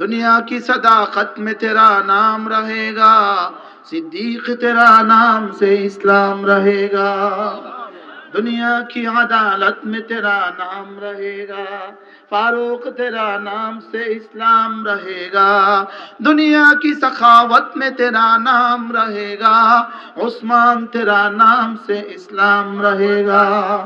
دنیا کی صداقت میں تیرا نام رہے گا، صدیق تیرا نام سے اسلام رہے گا۔ دنیا کی عدالت میں تیرا نام رہے گا، فاروق تیرا نام سے اسلام رہے گا۔ دنیا کی سخاوت میں تیرا نام رہے گا، عثمان تیرا نام سے اسلام رہے گا۔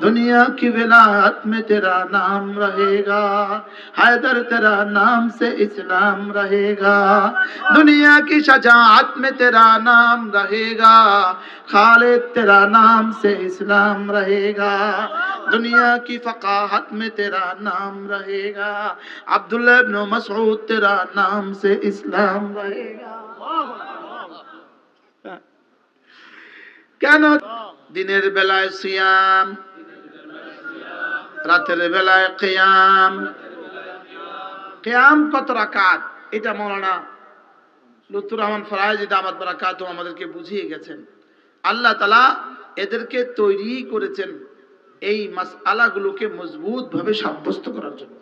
دنیا کی ولایت میں تیرا نام رہے گا، حیدر تیرا نام سے اسلام رہے گا، دنیا کی شجاعت میں تیرا نام رہے گا، خالد تیرا نام سے اسلام رہے گا، دنیا کی فقاحت میں تیرا نام رہے گا، عبداللہ ابن مسعود تیرا نام سے اسلام رہے گا۔ کیا نا دینر بلائی سیام۔ রাতের বেলায় কেয়াম। কেয়াম কত রাকাত? এটা মৌলানা লুতুর রহমান ফরাজি দামাত বারাকাত আমাদেরকে বুঝিয়ে গেছেন। আল্লাহ তালা এদেরকে তৈরি করেছেন এই মাসআলাগুলোকে মজবুত ভাবে সাব্যস্ত করার জন্য।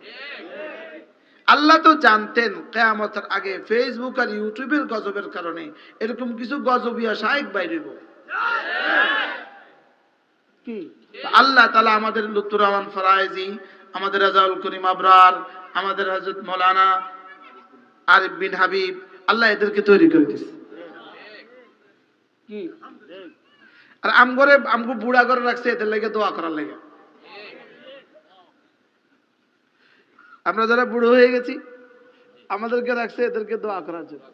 আল্লাহ তো জানতেন কেয়ামতের আগে ফেসবুক আর ইউটিউবের গজবের কারণে এরকম কিছু গজবিয়া সাহেব বাইরেব কি? আল্লাহ তালা আমাদের লুত্তুর রহমান ফরাইজি আমাদের রাজাউল করিম আবরার আমাদের হজরত মৌলানা আরিফ বিন হাবিব আল্লাহ এদেরকে তৈরি করে দিচ্ছে আর আমগরে আমগো বুড়া করে রাখছে এদের লেগে দোয়া করার লেগে। আমরা যারা বুড়ো হয়ে গেছি আমাদেরকে রাখছে এদেরকে দোয়া করার জন্য।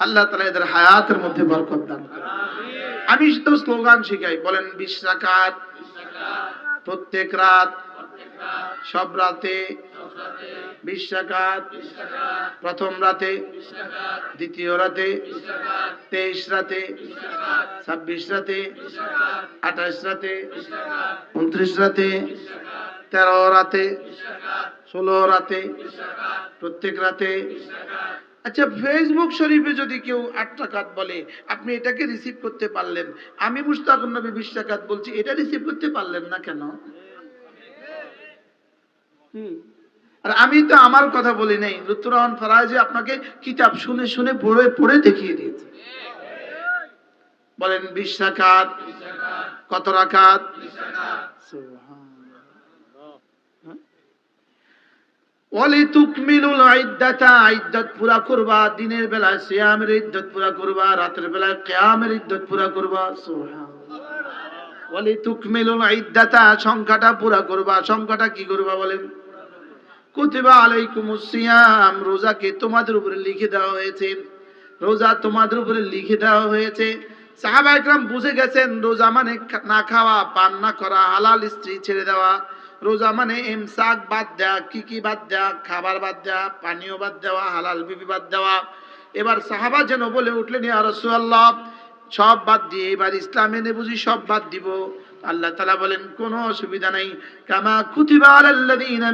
আল্লাহ তালা এদের হায়াতের মধ্যে বরকত দান করে আমি তো স্লোগান শিখাই। বলেন, বিশ রাকাত, প্রত্যেক রাত, সব রাতে, বিশ রাকাত, প্রথম রাতে, দ্বিতীয় রাতে, তেইশ রাতে, ছাব্বিশ রাতে, আঠাশ রাতে, উনত্রিশ রাতে, তেরো রাতে, ষোলো রাতে, প্রত্যেক রাতে আচ্ছা ফেসবুক শরীফে যদি কেউ আট টাকাত বলে আপনি এটাকে রিসিভ করতে পারলেন। আমি মুস্তাক নবী বিশ টাকাত বলছি এটা রিসিভ করতে পারলেন না কেন? হুম। আর আমি তো আমার কথা বলি নাই। লুত্তুর রহমান ফরাজি আপনাকে কিতাব শুনে শুনে পড়ে পড়ে দেখিয়ে দিয়েছে। বলেন বিশ রাকাত কত রাকাত? ওয়ালি তুকমিলুল রোজাকে তোমাদের উপরে লিখে দেওয়া হয়েছে। রোজা তোমাদের উপরে লিখে দেওয়া হয়েছে। সাহাবা বুঝে গেছেন, রোজা মানে না খাওয়া, পান না করা, হালাল স্ত্রী ছেড়ে দেওয়া। রোজা মানে এমসাক বাদ দেওয়া কি কি বাদ দেওয়া খাবার বাদ দেওয়া পানীয় বাদ দেওয়া, হালাল বিবি বাদ দেওয়া। এবার সাহাবা যেন বলে উঠলেন, ইয়া রাসূলুল্লাহ, সব বাদ দিয়ে এবার ইসলাম এনে বুঝি সব বাদ দিব। আল্লাহ তালা বলেন, কোনো অসুবিধা নাই। কামা কুতিবা আলাল্লাযীনা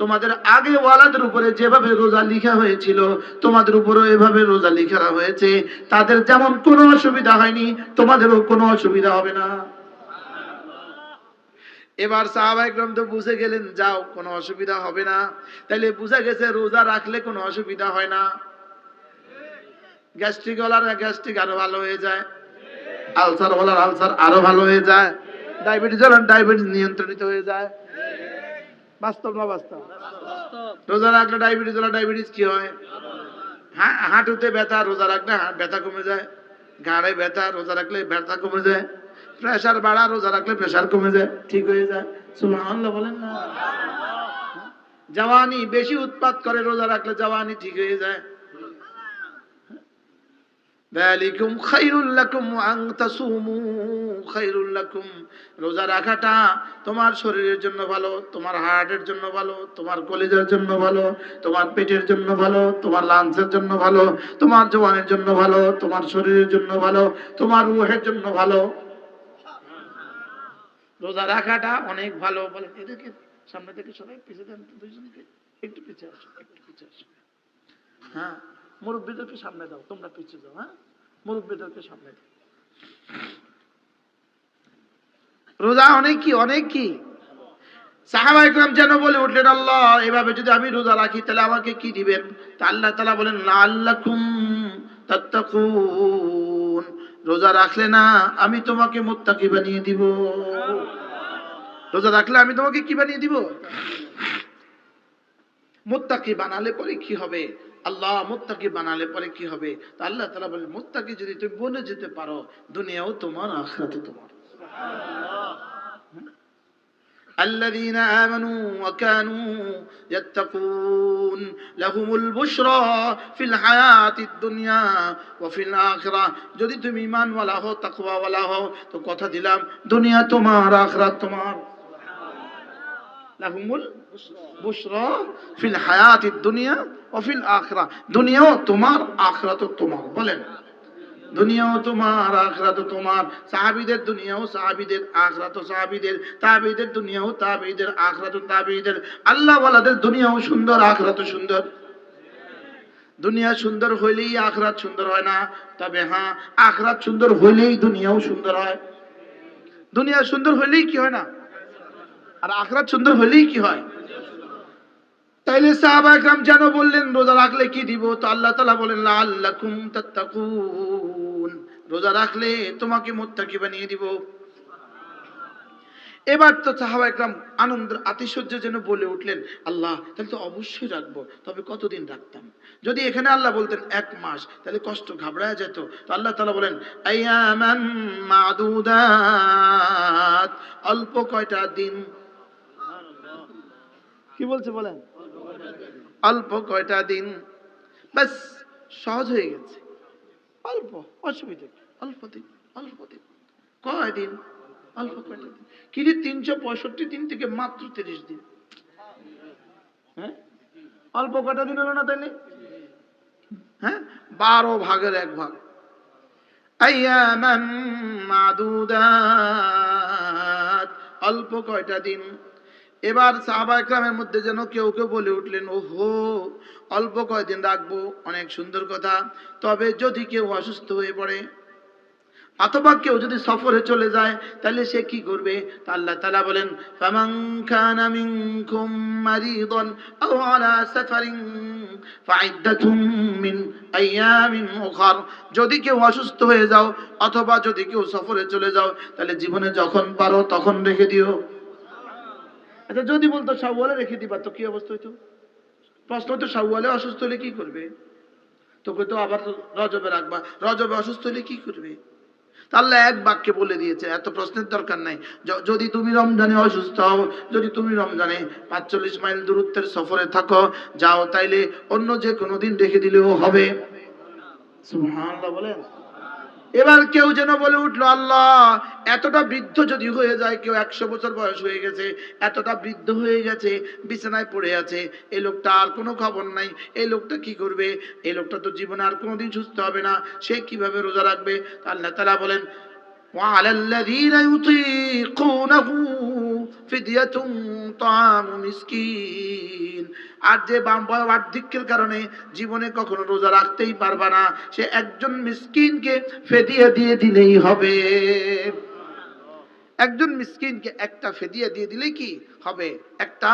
তোমাদের আগে ওয়ালাদের উপরে যেভাবে রোজা লিখা হয়েছিল, তোমাদের উপরও এভাবে রোজা লিখা হয়েছে। তাদের যেমন কোনো অসুবিধা হয়নি, তোমাদেরও কোনো অসুবিধা হবে না। এবার সাহাবা তো বুঝে গেলেন, যাও, কোনো অসুবিধা হবে না। তাইলে বুঝে গেছে রোজা রাখলে কোনো অসুবিধা হয় না। গ্যাস্ট্রিক ওলার গ্যাস্ট্রিক আরও ভালো হয়ে যায়। আলসার ওলার আলসার আরও ভালো হয়ে যায়। ডায়াবেটিস ওলার ডায়াবেটিস নিয়ন্ত্রণিত হয়ে যায়। বাস্তব না বাস্তব? রোজা রাখলে ডায়াবেটিস ওলার ডায়াবেটিস কি হয়? হাঁটুতে ব্যথা, রোজা রাখলে ব্যথা কমে যায়। ঘাড়ে ব্যথা, রোজা রাখলে ব্যথা কমে যায়। প্রেশার বাড়া, রোজা রাখলে প্রেশার কমে যায়। ঠিক হয়ে যায়। সুমাহাল্লা বলেন না। জওয়ানি বেশি উৎপাত করে রোজা রাখলে জওয়ানি ঠিক হয়ে যায়। দালিকুম খাইরুল লাকুম আন খাইরুল লাকুম রোজা রাখাটা তোমার শরীরের জন্য ভালো, তোমার হার্টের জন্য ভালো, তোমার কলিজার জন্য ভালো, তোমার পেটের জন্য ভালো, তোমার লাংসের জন্য ভালো, তোমার জওয়ানের জন্য ভালো, তোমার শরীরের জন্য ভালো, তোমার রুহের জন্য ভালো। রোজা রাখাটা অনেক ভালো বলে। এদেরকে সামনে থেকে সবাই পিছিয়ে দেন, তো দুইজনকে একটু পিছিয়ে আসো, একটু পিছিয়ে আসো। হ্যাঁ মুরব্বীদেরকে সামনে দাও, তোমরা পিছিয়ে যাও হ্যাঁ? মুরব্বীদেরকে সামনে দাও। রোজা অনেক কি অনেক কি? সাহাবা যেন বলে উঠলেন, আল্লাহ, এভাবে যদি আমি রোজা রাখি, তাহলে আমাকে কি দিবেন? তা আল্লাহ তালা বলেন লাল্লাকুম তাত্তাকুন। রোজা রাখলে না আমি তোমাকে মোত্তাকি বানিয়ে দিব। রোজা রাখলে আমি তোমাকে কি বানিয়ে দিব? মোত্তাকি বানালে পরে কি হবে? আল্লাহ মোত্তাকি বানালে পরে কি হবে? তা আল্লাহ তালা বলে, মোত্তাকি যদি তুমি বনে যেতে পারো, দুনিয়াও তোমার আখরাতে তোমার। الذين آمنوا وكانوا يتقون لهم البشرى في الحياة الدنيا وفي الآخرة যদি তুমি ইমান ওয়ালা হো তাকওয়া ওয়ালা হো তো কথা দিলাম দুনিয়া তোমার আখরাত তোমার লাহুমুল বুশরা ফিল হায়াতিদ দুনিয়া ও ফিল আখরা দুনিয়াও তোমার আখরাতও তোমার বলেন দুনিয়াও তোমার আখরাত তোমার। সাহাবিদের দুনিয়াও সাহাবিদের আখরাত সাহাবিদের। তাবিদের দুনিয়াও তাবিদের আখরাত তাবিদের আল্লাহ ওয়ালাদের দুনিয়াও সুন্দর আখরাত সুন্দর। দুনিয়া সুন্দর হইলেই আখরাত সুন্দর হয় না। তবে হ্যাঁ আখরাত সুন্দর হইলেই দুনিয়াও সুন্দর হয়। দুনিয়া সুন্দর হইলেই কি হয় না? আর আখরাত সুন্দর হইলেই কি হয়? তাইলে সাহাবা যেন বললেন, রোজা রাখলে কি দিব? তো আল্লাহ তালা বলেন আল্লাকুম রোজা রাখলে তোমাকে মুত্তাকি বানিয়ে দিব। এবার তো সাহাবা একরাম আনন্দের আতিশয্য যেন বলে উঠলেন, আল্লাহ, তাহলে তো অবশ্যই রাখব, তবে কতদিন রাখতাম? যদি এখানে আল্লাহ বলতেন এক মাস, তাহলে কষ্ট ঘাবড়ায় যেত। তো আল্লাহ তালা বলেন অল্প কয়টা দিন। কি বলছে বলেন? অল্প কয়টা দিন। ব্যাস, সহজ হয়ে গেছে। অল্প, অসুবিধা? অল্প দিন অল্প দিন। কয় দিন অল্প কয়টা দিন। কিন্তু তিনশো পঁয়ষট্টি দিন থেকে মাত্র তিরিশ দিন। হ্যাঁ? অল্প কয়টা দিন হলো না তাইলে? হ্যাঁ? বারো ভাগের এক ভাগ। অল্প কয়টা দিন। এবার সাহাবা একরামের মধ্যে যেন কেউ কেউ বলে উঠলেন, ওহো, অল্প কয়দিন রাখব, অনেক সুন্দর কথা। তবে যদি কেউ অসুস্থ হয়ে পড়ে অথবা কেউ যদি সফরে চলে যায়, তাহলে সে কি করবে? আল্লাহ তাআলা বলেন উখার। যদি কেউ অসুস্থ হয়ে যাও অথবা যদি কেউ সফরে চলে যাও, তাহলে জীবনে যখন পারো তখন রেখে দিও। আচ্ছা যদি বলতো শাওয়ালে রেখে দিবা, তো কি অবস্থা হইতো? প্রশ্ন তো শাওয়ালে অসুস্থ হলে কি করবে? তোকে তো আবার রজবে রাখবা, রজবে অসুস্থ হলে কি করবে? আল্লাহ এক বাক্যে বলে দিয়েছে, এত প্রশ্নের দরকার নাই। যদি তুমি রমজানে অসুস্থ হও, যদি তুমি রমজানে পাঁচচল্লিশ মাইল দূরত্বের সফরে থাকো, যাও তাইলে অন্য যে কোনো দিন রেখে দিলেও হবে। সুবহানাল্লাহ বলেন। এবার কেউ যেন বলে উঠলো আল্লাহ এতটা বৃদ্ধ যদি হয়ে যায় কেউ একশো বছর বয়স হয়ে গেছে এতটা বৃদ্ধ হয়ে গেছে বিছানায় পড়ে আছে এই লোকটা আর কোনো খবর নাই এই লোকটা কি করবে এই লোকটা তো জীবনে আর কোনোদিন সুস্থ হবে না সে কিভাবে রোজা রাখবে তা আল্লাহ তালা বলেন وعلى الذين يطيقونه আর যে বার্ধক্যের কারণে জীবনে কখনো রোজা রাখতেই পারবে না, সে একজন মিসকিনকে ফেদিয়া দিয়ে দিলেই হবে। একজন মিসকিনকে একটা ফেদিয়া দিয়ে দিলে কি হবে? একটা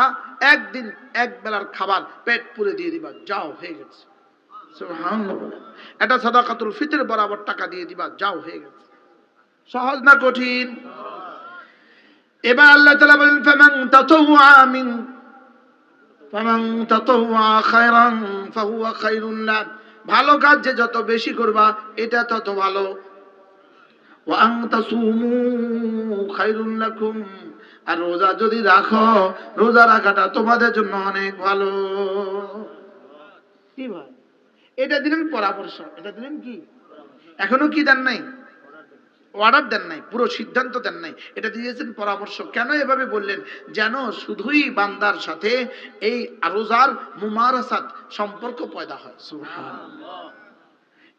একদিন এক বেলার খাবার পেট পুরে দিয়ে দিবা, যাও হয়ে গেছে। এটা সাদাকাতুল ফিতের বরাবর টাকা দিয়ে দিবা, যাও হয়ে গেছে। সহজ না কঠিন? এবার আল্লাহ তালা বলেন, ফামান তাতাওয়া মিন ফামান তাতাওয়া খায়রান ফাহুয়া খায়রুন লা ভালো কাজ যে যত বেশি করবা, এটা তত ভালো। ওয়া তাসুমু খায়রুন লাকুম। আর রোজা যদি রাখো, রোজা রাখাটা তোমাদের জন্য অনেক ভালো। কি ভাই? এটা দিলেন পরামর্শ। এটা দিলেন কি? এখনও কি দেন নাই? অর্ডার দেন নাই, পুরো সিদ্ধান্ত দেন নাই। এটা দিয়েছেন পরামর্শ। কেন এভাবে বললেন? যেন শুধুই বান্দার সাথে এই রোজার মুমারাসাত সম্পর্ক পয়দা হয়।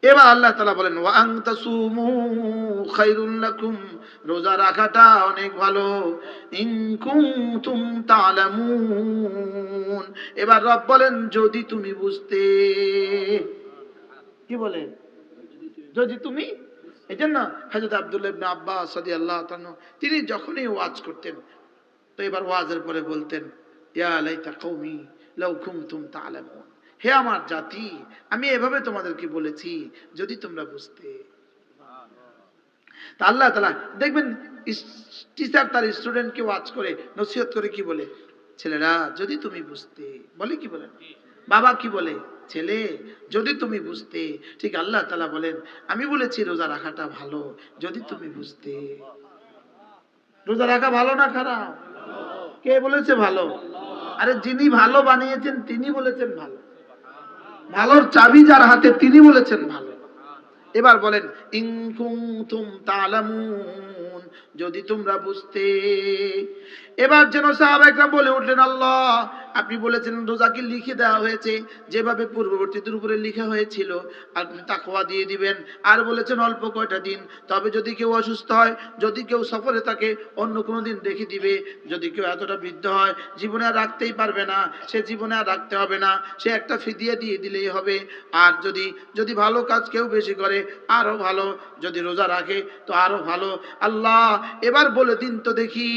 এবার আল্লাহ তালা বলেন, ওয়াং তাসুমু খায়রুল রোজা রাখাটা অনেক ভালো। ইন কুনতুম তা'লামুন এবার রব বলেন, যদি তুমি বুঝতে কি বলেন যদি তুমি এই জন্য হাজরত আব্দুল্লাহ ইবনে আব্বাস রাদিয়াল্লাহু তাআলা তিনি যখনই ওয়াজ করতেন, তো এবার ওয়াজের পরে বলতেন হে আমার জাতি, আমি এভাবে তোমাদেরকে বলেছি যদি তোমরা বুঝতে। তা আল্লাহ তাআলা, দেখবেন টিচার তার স্টুডেন্টকে ওয়াজ করে, নসিহত করে কি বলে? ছেলেরা, যদি তুমি বুঝতে। বলে কি বলে? বাবা কি বলে? ছেলে, যদি তুমি বুঝতে, ঠিক আল্লাহ তাআলা বলেন, আমি বলেছি রোজা রাখাটা ভালো, যদি তুমি বুঝতে। রোজা রাখা ভালো না খারাপ? কে বলেছে ভালো? আরে যিনি ভালো বানিয়েছেন, তিনি বলেছেন ভালো। ভালোর চাবি যার হাতে, তিনি বলেছেন ভালো। এবার বলেন ইনকুম তালামুন, যদি তোমরা বুঝতে। এবার যেন সাহাবাইকরা বলে উঠলেন, আল্লাহ আপনি বলেছেন রোজাকে লিখে দেওয়া হয়েছে, যেভাবে পূর্ববর্তীদের উপরে লিখা হয়েছিল, আপনি তাকওয়া দিয়ে দিবেন। আর বলেছেন অল্প কয়টা দিন, তবে যদি কেউ অসুস্থ হয়, যদি কেউ সফরে থাকে, অন্য কোনো দিন রেখে দিবে। যদি কেউ এতটা বৃদ্ধ হয়, জীবনে আর রাখতেই পারবে না, সে জীবনে আর রাখতে হবে না, সে একটা ফিদিয়ে দিয়ে দিলেই হবে। আর যদি যদি ভালো কাজ কেউ বেশি করে আরও ভালো, যদি রোজা রাখে, তো আরও ভালো। আল্লাহ, এবার বলে দিন তো দেখি,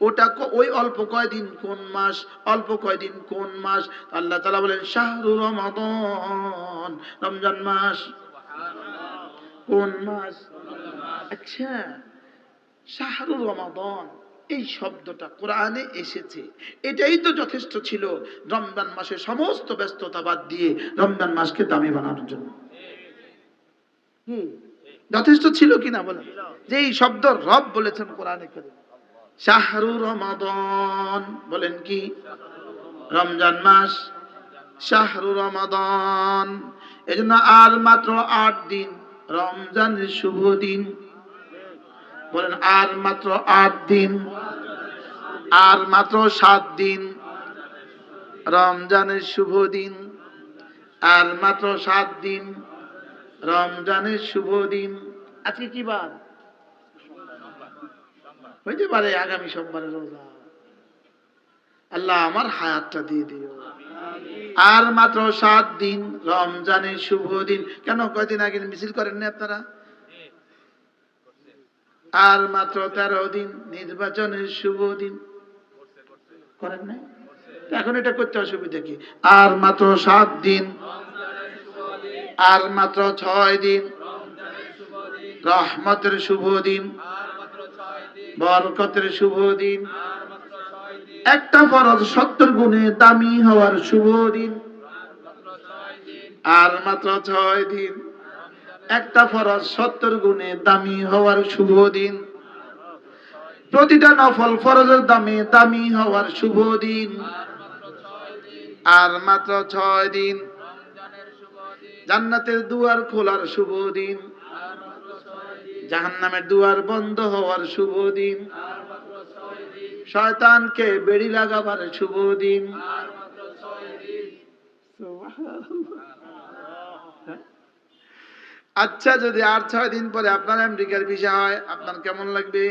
ওটা ওই অল্প কয়দিন, কোন মাস? অল্প কয়দিন। কোন মাস? আল্লাহ তালা বলেন, শাহরু রমাদন, রমজান মাস। কোন মাস? আচ্ছা শাহরু রমাদন, এই শব্দটা কোরআনে এসেছে। এটাই তো যথেষ্ট ছিল রমজান মাসে সমস্ত ব্যস্ততা বাদ দিয়ে রমজান মাসকে দামি বানানোর জন্য। যথেষ্ট ছিল কিনা বলেন? যে এই শব্দ রব বলেছেন কোরআনে করে শাহরু রমাদন, বলেন কি? রমজান মাস, শাহরু রমাদন। এজন্য আর মাত্র আট দিন, রমজানের শুভ দিন। বলেন, আর মাত্র আট দিন, আর মাত্র সাত দিন, রমজানের শুভ দিন। আর মাত্র সাত দিন, রমজানের শুভ দিন। আজকে কি বার? হইতে পারে আগামী সোমবারে রোজা। আল্লাহ আমার হায়াতটা দিয়ে দিও। আর মাত্র সাত দিন, রমজানের শুভ দিন। কেন? কয়দিন আগে মিছিল করেননি আপনারা? আর মাত্র তেরো দিন, নির্বাচনের শুভ দিন। করেন নাই? এখন এটা করতে অসুবিধা কি? আর মাত্র সাত দিন, আর মাত্র ছয় দিন, রহমতের শুভ দিন, বরকতের শুভ দিন একটা ফরজ সত্তর গুণে দামি হওয়ার শুভ দিন। আর মাত্র ছয় দিন। একটা ফরজ সত্তর গুণে দামি হওয়ার শুভ দিন। প্রতিটা নফল ফরজের দামে দামি হওয়ার শুভ দিন। আর মাত্র ছয় দিন। জান্নাতের দুয়ার খোলার শুভ দিন। জাহান্নামের দুয়ার বন্ধ হওয়ার শুভ দিন। শয়তানকে বেড়ি লাগাবার শুভ দিন। আচ্ছা যদি আর ছয় দিন পরে আপনার আমেরিকার ভিসা হয় আপনার কেমন লাগবে?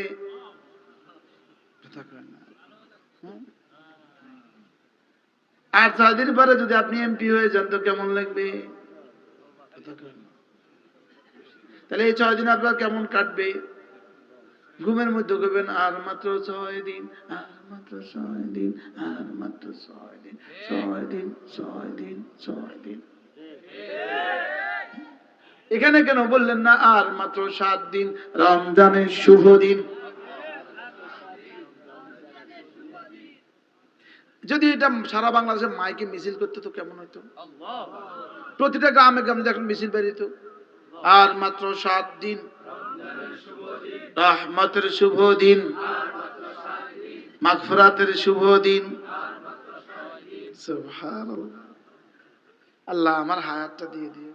আর ছয় দিন পরে যদি আপনি এমপি হয়ে যান তো কেমন লাগবে। তাহলে এই ছয় দিন আপনার কেমন কাটবে? ঘুমের মধ্যে করবেন আর মাত্র ছয় দিন, আর মাত্র ছয় দিন, আর মাত্র ছয় দিন ছয় দিন ছয় দিন ছয় দিন। এখানে কেন বললেন না, আর মাত্র সাত দিন, রমজানের শুভ দিন? যদি এটা সারা বাংলাদেশে মাইকে মিছিল করতে তো কেমন হতো প্রতিটা গ্রামে গ্রামে দেখুন মিছিল বেরিত আর মাত্র সাত দিন রহমতের শুভ দিন মাগফিরাতের শুভ দিন সুবহানাল্লাহ। আল্লাহ আমার হায়াতটা দিয়ে দিও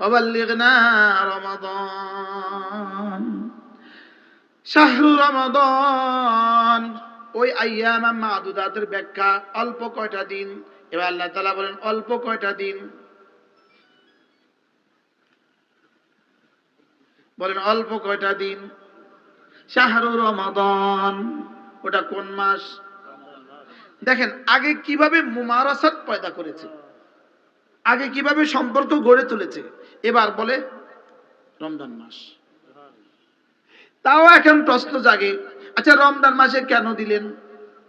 وبلغنا رمضان شهر رمضان ওই আইয়ামা মাদুদাতের ব্যাখ্যা অল্প কয়টা দিন এবার আল্লাহ তাআলা বলেন অল্প কয়টা দিন বলেন, অল্প কয়টা দিন? শাহরু রমাদান। ওটা কোন মাস? দেখেন, আগে কীভাবে মুমারাসাত পয়দা করেছে? আগে কীভাবে সম্পর্ক গড়ে তুলেছে? এবার বলে, রমজান মাস। তাও এখন প্রশ্ন জাগে। আচ্ছা রমজান মাসে কেন দিলেন?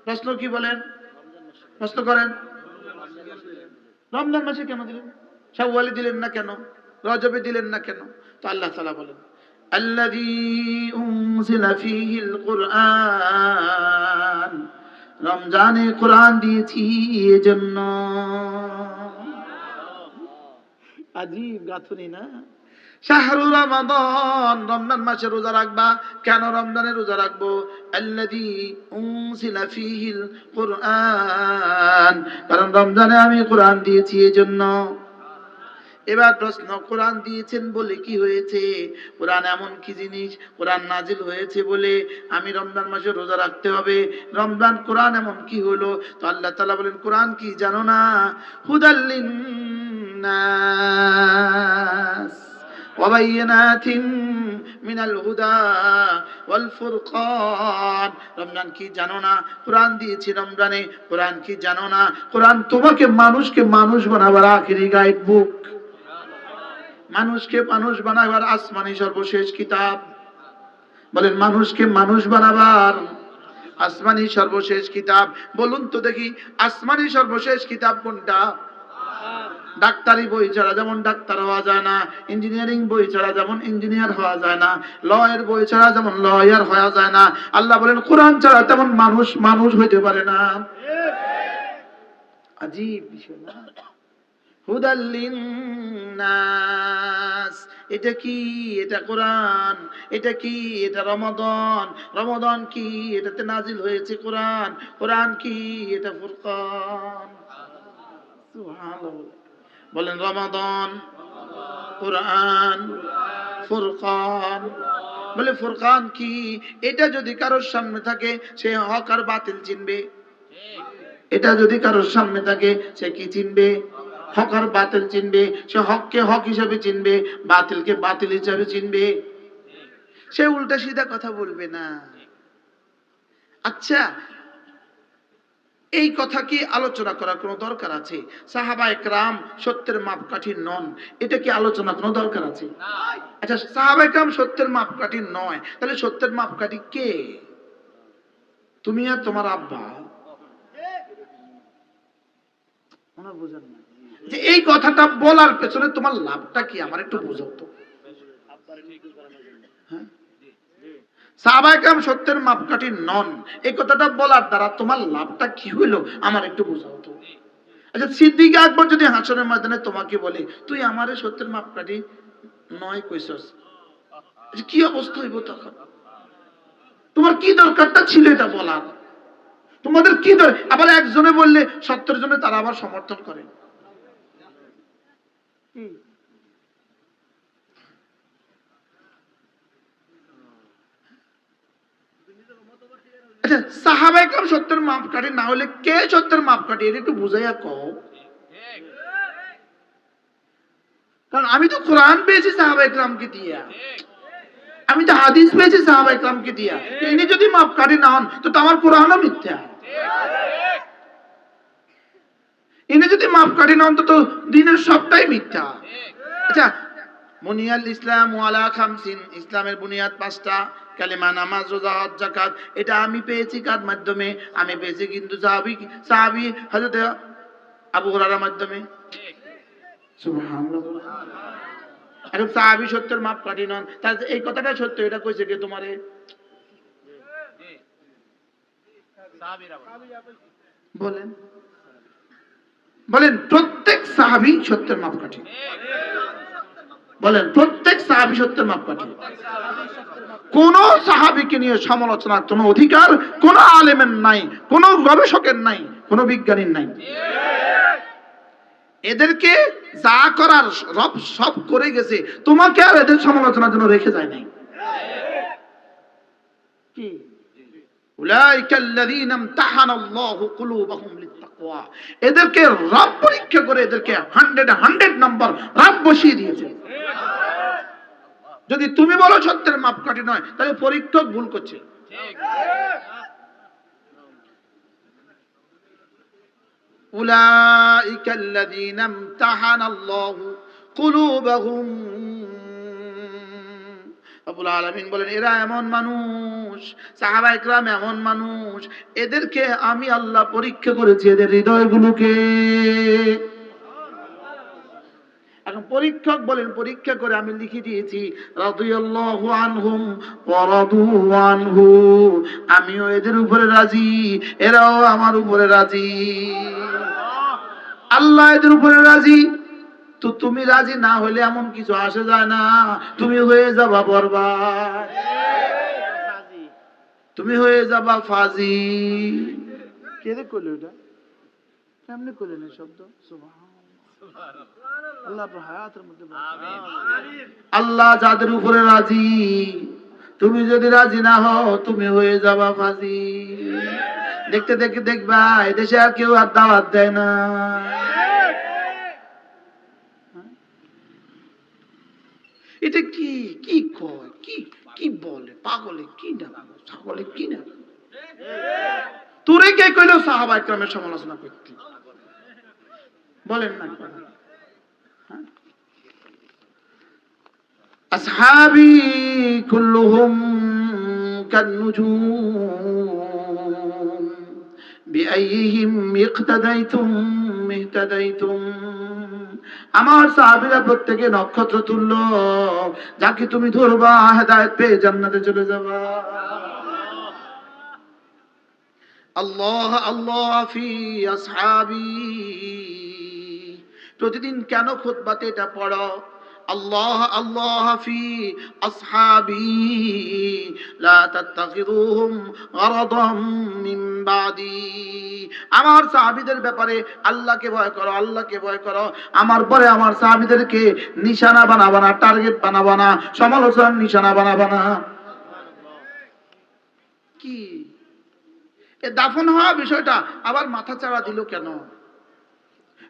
প্রশ্ন কি বলেন? প্রশ্ন করেন। রমজান মাসে কেন দিলেন? শাওয়ালে দিলেন না কেন? রজবে দিলেন না কেন? তো আল্লাহ তাআলা বলেন الذي أنزل فيه القرآن রমজানে কোরআন দিয়েছি এজন্য আজীব গাথুনি না শাহরু রমাদান রমজান মাসে রোজা রাখবা কেন রমজানে রোজা রাখবো আল্লাযী উনসিলা ফীহিল কুরআন কারণ রমজানে আমি কোরআন দিয়েছি এজন্য এবার প্রশ্ন কোরআন দিয়েছেন বলে কি হয়েছে কোরআন এমন কি জিনিস কোরআন নাজিল হয়েছে বলে আমি রমজান মাসে রোজা রাখতে হবে রমজান কোরআন এমন কি হলো তো আল্লাহ তাআলা বলেন কোরআন কি জানো না হুদাল্লিন নাস وبينات من الهدى والفرقان রমজান কি জানো না কোরআন দিয়েছি রমজানে কোরআন কি জানো না কোরআন তোমাকে মানুষকে মানুষ বানাবার আখেরি গাইড বুক মানুষকে মানুষ বানাবার আসমানি সর্বশেষ কিতাব। বলেন, মানুষকে মানুষ বানাবার আসমানি সর্বশেষ কিতাব। বলুন তো দেখি, আসমানি সর্বশেষ কিতাব কোনটা? ডাক্তারি বই ছাড়া যেমন ডাক্তার হওয়া যায় না, ইঞ্জিনিয়ারিং বই ছাড়া যেমন ইঞ্জিনিয়ার হওয়া যায় না, লয়ের বই ছাড়া যেমন লয়ার হওয়া যায় না। আল্লাহ বলেন, কোরআন ছাড়া তেমন মানুষ মানুষ হইতে পারে না। আজীব বিষয় না? নাস এটা কি? এটা কোরআন। এটা কি? এটা রমাদান। রমাদান কি? এটাতে নাজিল হয়েছে কোরআন। কোরআন কি? এটা ফুরকান। বলেন রমাদান। কোরআন। ফুরকান। বলে ফুরকান কি? এটা যদি কারোর সামনে থাকে, সে হক আর বাতিল চিনবে। এটা যদি কারোর সামনে থাকে, সে কি চিনবে? হক আর বাতিল চিনবে। সে হককে হক হিসাবে চিনবে বাতিলকে বাতিল হিসাবে চিনবে। সে উল্টা সিধা কথা বলবে না। আচ্ছা এই কথা কি আলোচনা করার কোনো দরকার আছে? সাহাবা একরাম সত্যের মাপকাঠি নন। এটা কি আলোচনা কোনো দরকার আছে? আচ্ছা সাহাবা একরাম সত্যের মাপকাঠি নয়। তাহলে সত্যের মাপকাঠি কে? তুমি আর তোমার আব্বা? ওনার বোঝেন না। যে এই কথাটা বলার পেছনে তোমার লাভটা কি? আমার একটু বোঝাও তো। হ্যাঁ? সত্যের মাপকাঠি নন। এই কথাটা বলার দ্বারা তোমার লাভটা কি হইল? আমার একটু বোঝাও তো। আচ্ছা সিদ্দিক আকবর যদি হাসনের ময়দানে তোমাকে বলে তুই আমারে সত্যের মাপকাঠি নয় আচ্ছা, কি অবস্থা হইব তখন? তোমার কি দরকারটা ছিল এটা বলার? তোমাদের কি দর- আবার একজনে বললে সত্তর জনে তারা আবার সমর্থন করে। আচ্ছা সাহাবাই কাম সত্যের মাপ কাটে আমি তো কোরআন পেয়েছি সাহাবাই কালামকে দিয়া। আমি তো হাদিস পেয়েছি সাহাবাই কালামকে দিয়া। ইনি যদি মাপ কাটে না হন তো আমার কোরআনও মিথ্যা। ইনি যদি মাপ কাটে না অন্তত দিনের সবটাই মিথ্যা। আচ্ছা বুনিয়াল ইসলাম ওয়ালা খামসিন ইসলামের বুনিয়াদ পাঁচটা কালিমা নামাজ রোজা হজ যাকাত এটা আমি পেয়েছি কার মাধ্যমে? আমি পেয়েছি কিন্তু সাহাবি সাহাবি হযরত আবু হুরায়রার মাধ্যমে। সুবহানাল্লাহ। এখন সাহাবি সত্যের মাপ কাটি নন তাহলে এই কথাটা সত্য এটা কইছে কে তোমারে? বলেন। বলেন, প্রত্যেক সাহাবি সত্যের মাপকাঠি। বলেন, প্রত্যেক সাহাবি সত্যের মাপকাঠি। কোন সাহাবিকে নিয়ে সমালোচনার কোন অধিকার কোন আলেমের নাই, কোন গবেষকের নাই, কোন বিজ্ঞানীর নাই। এদেরকে যা করার রব সব করে গেছে, তোমাকে আর এদের সমালোচনার জন্য রেখে যায় নাই। কি? এদেরকে পরীক্ষা করে এদেরকে হান্ড্রেড হান্ড্রেড বসিয়ে দিয়েছে। যদি তুমি বলো সত্যের মাপকাঠি নয়, তাহলে পরীক্ষক ভুল করছে। উলাইকাল্লাযীনা ইমতাহানাল্লাহু কুলুবাহুম রবুল আলমিন বলেন, এরা এমন মানুষ, সাহাবা ইকরাম এমন মানুষ, এদেরকে আমি আল্লাহ পরীক্ষা করেছি এদের হৃদয়গুলোকে। এখন পরীক্ষক বলেন, পরীক্ষা করে আমি লিখে দিয়েছি আনহুম আনহু। আমিও এদের উপরে রাজি, এরাও আমার উপরে রাজি। আল্লাহ এদের উপরে রাজি। তো তুমি রাজি না হলে এমন কিছু আসে যায় না। তুমি হয়ে যাবা বরবাদ। তুমি হয়ে যাবা ফাজি কে রে করল এটা? কেমনে করলেন এই শব্দ। আল্লাহ যাদের উপরে রাজি তুমি যদি রাজি না হও তুমি হয়ে যাবা ফাজি দেখতে দেখতে দেখবা এদেশে আর কেউ আর দাওয়াত দেয় না। এটা কি কি কয়, কি কি বলে? পাগলে কি না ছাগলে কি না তোরে কে কইলো সাহাবা ইকরামের সমালোচনা করতে? বলেন না হ্যাঁ? আসহাবি কুল্লুহুম কান্নুজুম বিআইহিম ইকতাদাইতুম আমার সাহাবীরা প্রত্যেকে নক্ষত্র তুল্য। যাকে তুমি ধরবা, হেদায়েত পেয়ে জান্নাতে চলে যাবা। আল্লাহ আল্লাহ আসহাবি। প্রতিদিন কেন খুতবাতে এটা পড়ো? আল্লাহ আল্লাহ ফি আসহাবি। লা তাত্তাখিযুহুম গরাদাম মিন বাদি। আমার সাহাবীদের ব্যাপারে আল্লাহকে ভয় করো, আল্লাহকে ভয় করো। আমার পরে আমার সাহাবীদেরকে নিশানা বানাবা না টার্গেট বানাবা না, সমালোচনার নিশানা বানাবা না। কি? এ দাফন হওয়া বিষয়টা আবার মাথা চাড়া দিল কেন?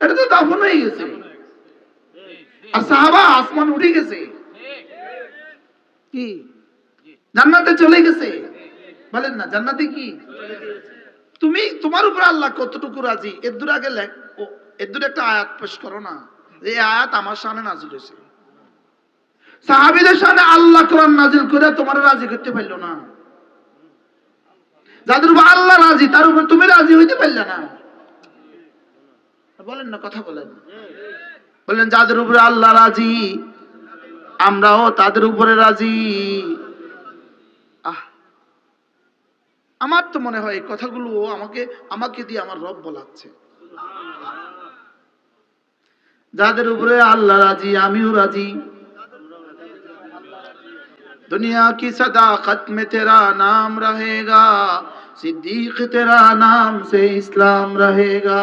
এটা তো দাফন হয়ে গেছে। আর সাহাবা আসমান উঠে গেছে। কি? জান্নাতে চলে গেছে? বলেন না, জান্নাতে কি? তুমি, তোমার উপর আল্লাহ কতটুকু রাজি? এর দূর আগে এর একটা আয়াত পেশ করো না। যে আয়াত আমার সামনে নাজিল হয়েছে। সাহাবিদের সামনে আল্লাহ কোরআন নাজিল করে তোমার রাজি করতে না। যাদের উপর আল্লাহ রাজি, তার উপর তুমি রাজি হইতে পারলে না। বলেন না, কথা বলেন। বললেন যাদের উপরে আল্লাহ রাজি, আমরাও তাদের উপরে রাজি। আমার তো মনে হয় এই কথাগুলো আমাকে আমাকে দিয়ে আমার রব বলাচ্ছে। যাদের উপরে আল্লাহ রাজি, আমিও রাজি। দুনিয়া কি সদা খতমে তেরা নাম রহেগা, সিদ্দিক তেরা নাম সে ইসলাম রহেগা।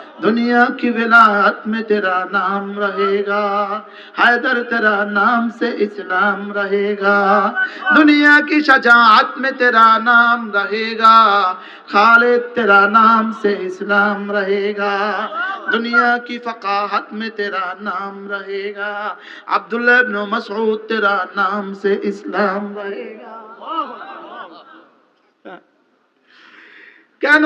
دنیا کی ولایت میں تیرا نام رہے گا، حیدر تیرا نام سے اسلام رہے گا۔ دنیا کی شجاعت میں تیرا نام رہے گا خالد تیرا نام سے اسلام رہے گا۔ دنیا کی فقاحت میں تیرا نام رہے گا، عبداللہ بن مسعود تیرا نام سے اسلام رہے گا۔ کیا